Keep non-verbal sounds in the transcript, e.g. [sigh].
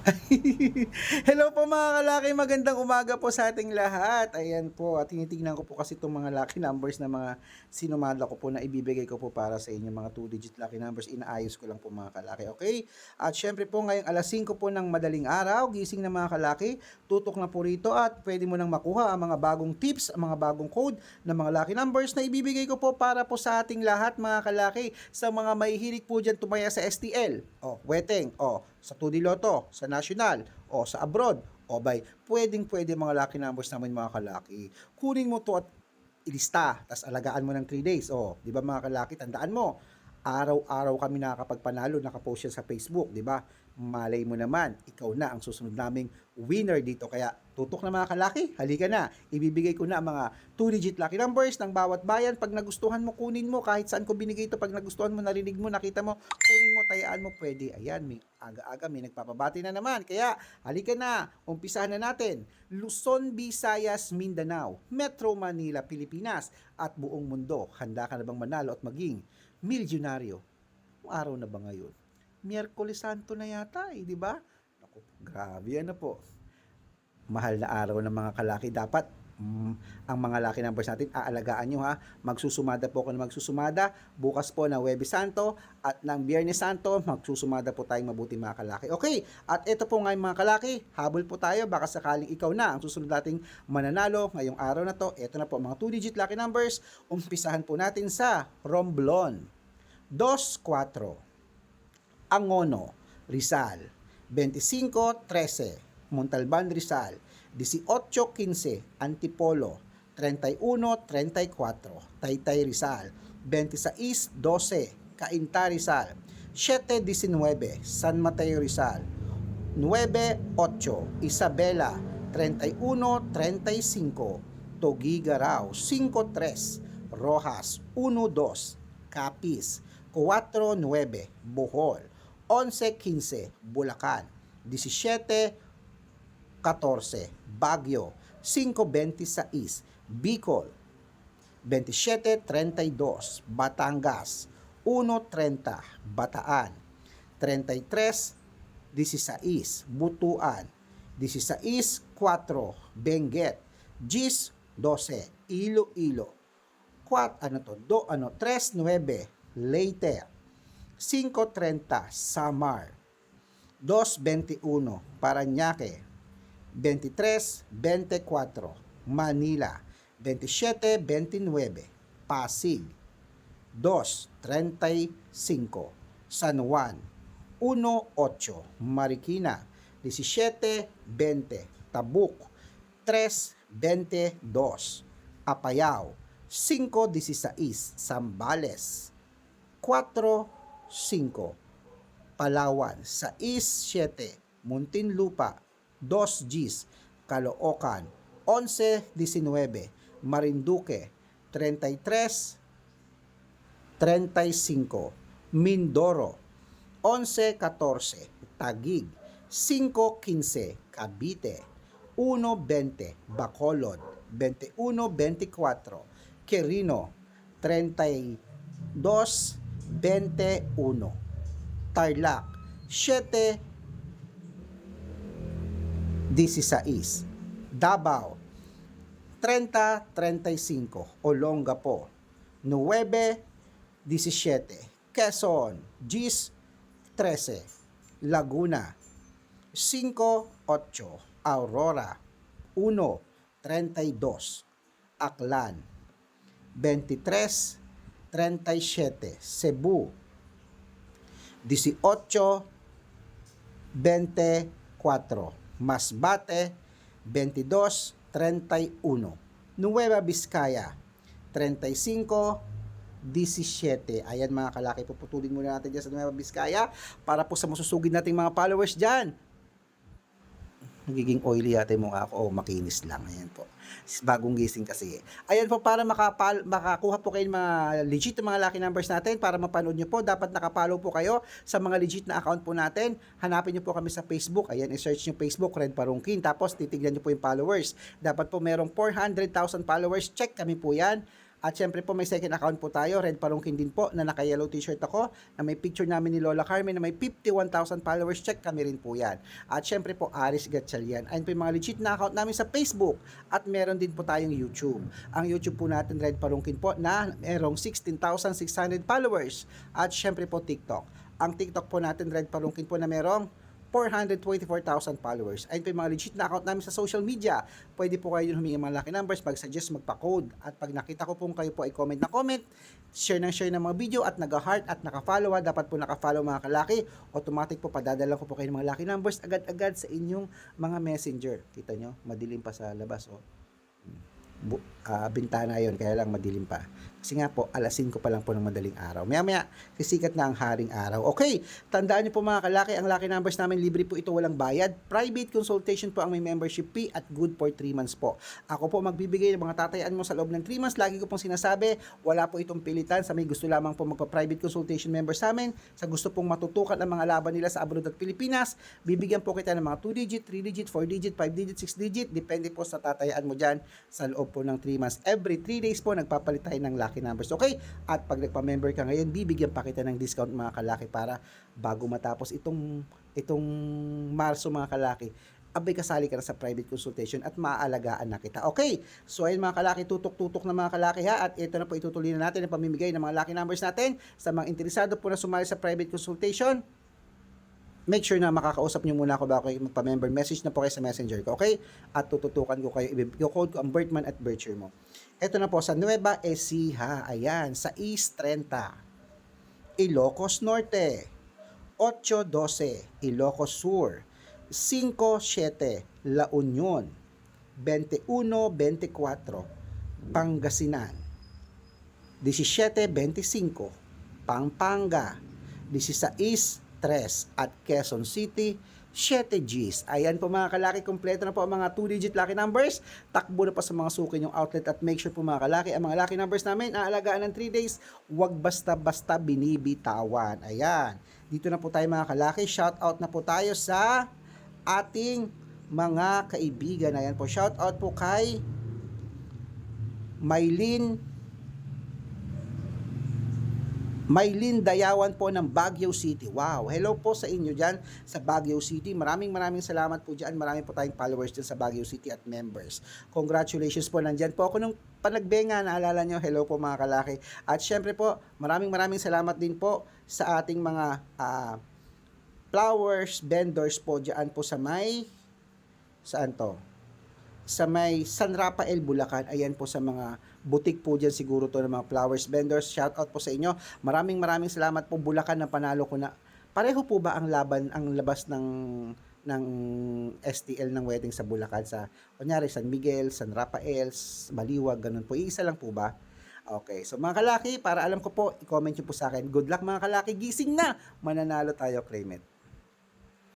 [laughs] Hello po mga kalaki, magandang umaga po sa ating lahat. Ayan po, at tinitingnan ko po kasi itong mga lucky numbers na mga sinumada ko po na ibibigay ko po para sa inyo mga 2-digit lucky numbers. Inaayos ko lang po mga kalaki, okay? At syempre po ngayong alas 5 po ng madaling araw, gising na mga kalaki, tutok na po rito at pwede mo nang makuha ang mga bagong tips, ang mga bagong code ng mga lucky numbers na ibibigay ko po para po sa ating lahat mga kalaki sa mga mahihilig po dyan tumaya sa STL, o weteng, o sa 2D Lotto, sa National, o sa abroad, o by pwedeng pwede mga lucky numbers namin mga kalaki. Kunin mo to at ilista, tas alagaan mo ng 3 days. O, di ba mga kalaki, tandaan mo, araw-araw kami nakakapagpanalo, nakapost yan sa Facebook, di ba? Malay mo naman, ikaw na ang susunod naming winner dito. Kaya tutok na mga kalaki, halika na. Ibibigay ko na ang mga 2-digit lucky numbers ng bawat bayan. Pag nagustuhan mo, kunin mo. Kahit saan ko binigay ito, pag nagustuhan mo, narinig mo, nakita mo, kunin mo, tayaan mo, pwede. Ayan, may aga-aga, may nagpapabati na naman. Kaya, halika na, umpisahan na natin. Luzon, Visayas, Mindanao, Metro Manila, Pilipinas, at buong mundo. Handa ka na bang manalo at maging milyonaryo? Araw na ba ngayon? Miyerkules Santo na yata eh, di ba? Naku, grabe ano po. Mahal na araw ng mga kalaki. Dapat mm, ang mga laki numbers natin, aalagaan nyo ha. Magsusumada po ako na magsusumada. Bukas po na Webes Santo at ng Biyernes Santo, magsusumada po tayong mabuti mga kalaki. Okay, at ito po nga mga kalaki, habol po tayo. Baka sakaling ikaw na ang susunod nating mananalo ngayong araw na to. Ito na po mga 2-digit lucky numbers. Umpisahan po natin sa Romblon. 2-4. Angono, Rizal, 25-13, Montalban, Rizal, 18-15, Antipolo, 31-34, Taytay, Rizal, 26-12, Cainta, Rizal, 7-19, San Mateo, Rizal, 9-8, Isabela, 31-35, Togigaraw, 5-3, Rojas, 1-2, Capiz, 4-9, Bohol, 11-15, Bulacan, 17-14, Baguio, 5-26, Bicol, 27-32, Batangas, 1-30, Bataan, 33-16, Butuan, 16-4, Benguet, 10-12, Iloilo, 4, ano to, do, ano, 3-9, Leyte, 5.30 Samar, 2.21 Parañaque, 23.24 Manila, 27.29 Pasig, 2.35 San Juan, 1.8 Marikina, 17.20 Tabuk, 3.22 Apayao, 5.16 Zambales, 4 5. Palawan, 6-7. Muntinlupa, 2 Gs. Caloocan, 11-19. Marinduque, 33-35. Mindoro, 11-14. Tagig, 5-15. Cavite, 1-20. Bacolod, 21-24. Quirino, 32 21. Tarlac, 7, 16. Davao, 30, 35. Olongapo, 9, 17. Quezon, Gis, 13. Laguna, 5, 8. Aurora, 1, 32. Aklan, 23, 37, Cebu, 18, 24, Masbate, 22, 31, Nueva Vizcaya, 35, 17. Ayan mga kalaki, puputulin muna natin dyan sa Nueva Vizcaya para po sa masusugid nating mga followers dyan nagiging oily yata yung mukha ko. Oh, makinis lang. Ayan po. Bagong gising kasi. Ayan po, para makapal, makakuha po kayo ng mga legit mga lucky numbers natin, para mapanood nyo po, dapat nakapollow po kayo sa mga legit na account po natin. Hanapin nyo po kami sa Facebook. Ayan, i-search nyo Facebook, Red Parungkin. Tapos, titignan nyo po yung followers. Dapat po merong 400,000 followers. Check kami po yan At syempre po may second account po tayo, Red Parungkin din po, na naka-yellow t-shirt ako, na may picture namin ni Lola Carmen na may 51,000 followers. Check kami rin po yan. At syempre po, Aris Gatchalian. Ayun po yung mga legit na account namin sa Facebook. At meron din po tayong YouTube. Ang YouTube po natin, Red Parungkin po, na merong 16,600 followers. At syempre po, TikTok. Ang TikTok po natin, Red Parungkin po, na merong 424,000 followers. Ayun po yung mga legit na account namin sa social media. Pwede po kayo humingi ng mga lucky numbers, mag-suggest, magpa-code. At pag nakita ko pong kayo po ay comment na comment, share ng share ng mga video at nag-heart at naka-follow. ah. Dapat po naka-follow mga kalaki. Automatic po padadala ko po kayo ng mga lucky numbers agad-agad sa inyong mga messenger. Kita nyo, madilim pa sa labas. Oh. Bu- ah, bintana yon kaya lang madilim pa. Kasi nga po, alas 5 pa lang po ng madaling araw. Maya-maya, sisikat na ang haring araw. Okay, tandaan niyo po mga kalaki, ang lucky numbers namin, libre po ito, walang bayad. Private consultation po ang may membership fee at good for 3 months po. Ako po magbibigay ng mga tatayaan mo sa loob ng 3 months. Lagi ko pong sinasabi, wala po itong pilitan sa may gusto lamang po magpa-private consultation member sa amin. Sa gusto pong matutukan ang mga laban nila sa abroad at Pilipinas, bibigyan po kita ng mga 2 digit, 3 digit, 4 digit, 5 digit, 6 digit. Depende po sa tatayaan mo dyan sa loob po ng 3 months. Every 3 days po, nagpapalit tayo ng lucky numbers. Okay? At pag nagpa-member ka ngayon, bibigyan pa kita ng discount mga kalaki para bago matapos itong itong Marso mga kalaki, abay kasali ka na sa private consultation at maaalagaan na kita. Okay, so ayun mga kalaki, tutok-tutok na mga kalaki ha, at ito na po itutuloy na natin ang pamimigay ng mga lucky numbers natin sa mga interesado po na sumali sa private consultation make sure na makakausap nyo muna ako bago kayo magpa-member. Message na po kayo sa messenger ko, okay? At tututukan ko kayo, i-code ko ang birthman at birth year mo. Ito na po, sa Nueva Ecija, ayan, sa East 30. Ilocos Norte, 812, Ilocos Sur, 57, La Union, 21-24, Pangasinan, 17-25, Pampanga, 16 3 at Quezon City, 7 Gs. Ayan po mga kalaki, kompleto na po ang mga 2-digit lucky numbers. Takbo na pa sa mga suki yung outlet at make sure po mga kalaki, ang mga lucky numbers namin, aalagaan ng 3 days, wag basta-basta binibitawan. Ayan. Dito na po tayo mga kalaki, shout out na po tayo sa ating mga kaibigan. Ayan po, shout out po kay Maylin Maylin Dayawan po ng Baguio City. Wow, hello po sa inyo dyan sa Baguio City. Maraming maraming salamat po dyan. Marami po tayong followers dyan sa Baguio City at members. Congratulations po nandyan po ako nung panagbenga, naalala nyo, hello po mga kalaki. At syempre po, maraming maraming salamat din po sa ating mga ah, flowers vendors po dyan po sa may, saan to? Sa may San Rafael, Bulacan. Ayan po sa mga butik po dyan siguro to ng mga flowers vendors. Shout out po sa inyo. Maraming maraming salamat po Bulacan na panalo ko na. Pareho po ba ang laban, ang labas ng ng STL ng wedding sa Bulacan sa kunyari San Miguel, San Rafael, Baliwag, ganun po. Iisa lang po ba? Okay, so mga kalaki, para alam ko po, i-comment nyo po sa akin. Good luck mga kalaki, gising na! Mananalo tayo, claim it.